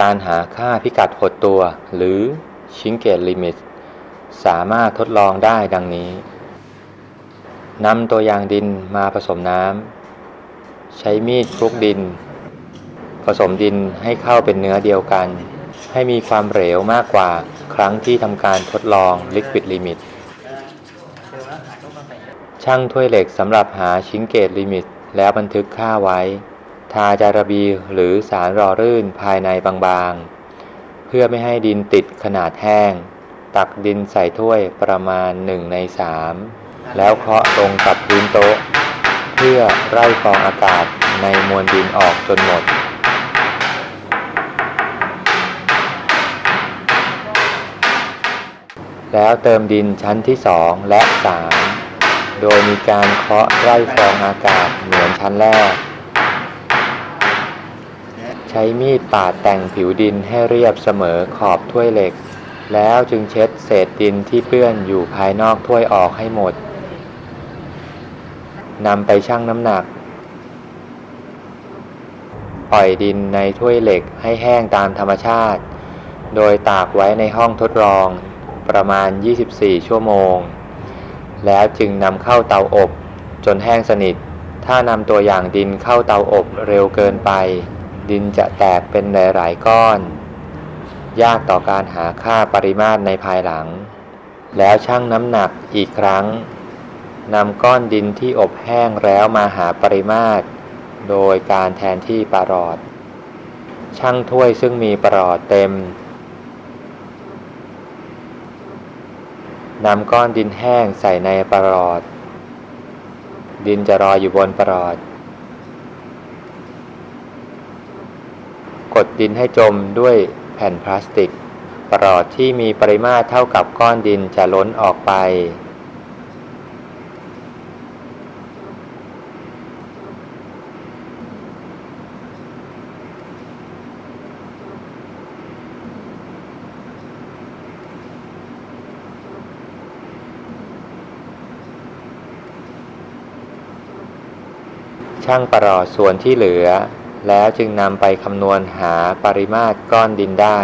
การหาค่าพิกัดหดตัว หรือ Shrinkage Limit สามารถทดลองได้ดังนี้นำตัวอย่างดินมาผสมน้ำ ใช้มีดคลุกดิน ผสมดินให้เข้าเป็นเนื้อเดียวกัน ให้มีความเหลวมากกว่าครั้งที่ทำการทดลอง Liquid Limit ช่างถ้วยเหล็กสำหรับหาชิงเกตลิมิต แล้วบันทึกค่าไว้ ทาจาระบีหรือสารรอรื่นภายในบางๆ เพื่อไม่ให้ดินติดขนาดแห้ง ตักดินใส่ถ้วยประมาณ1ใน3แล้วเคาะลงกับพื้นโต๊ะ เพื่อไล่ฟองอากาศในมวลดินออกจนหมด แล้วเติมดินชั้นที่2และ3โดยมีการเคาะไล่ฟองอากาศเหมือนชั้นแรก ช้มีดปาดแต่งผิวดินให้เรียบเสมอขอบถ้วยเหล็ก แล้วจึงเช็ดเศษดินที่เปื้อนอยู่ภายนอกถ้วยออกให้หมดนำไปชั่งน้ำหนัก ปล่อยดินในถ้วยเหล็กให้แห้งตามธรรมชาติ โดยตากไว้ในห้องทดลองประมาณ 24 ชั่วโมง แล้วจึงนำเข้าเตาอบจนแห้งสนิท ถ้านำตัวอย่างดินเข้าเตาอบเร็วเกินไป ดินจะแตกเป็นหลาย ๆ ก้อน ยากต่อการหาค่าปริมาตรในภายหลัง แล้วชั่งน้ำหนักอีกครั้งนำก้อนดินที่อบแห้งแล้วมาหาปริมาตร โดยการแทนที่ประหลอดช่างถ้วยซึ่งมีประหลอดเต็มนำก้อนดินแห้งใส่ในประหลอด ดินจะรออยู่บนประหลอด กดดินให้จมด้วยแผ่นพลาสติก ปลอดที่มีปริมาตรเท่ากับก้อนดินจะล้นออกไป ช่างปลอดส่วนที่เหลือ แล้วจึงนำไปคำนวณหาปริมาตรก้อนดินได้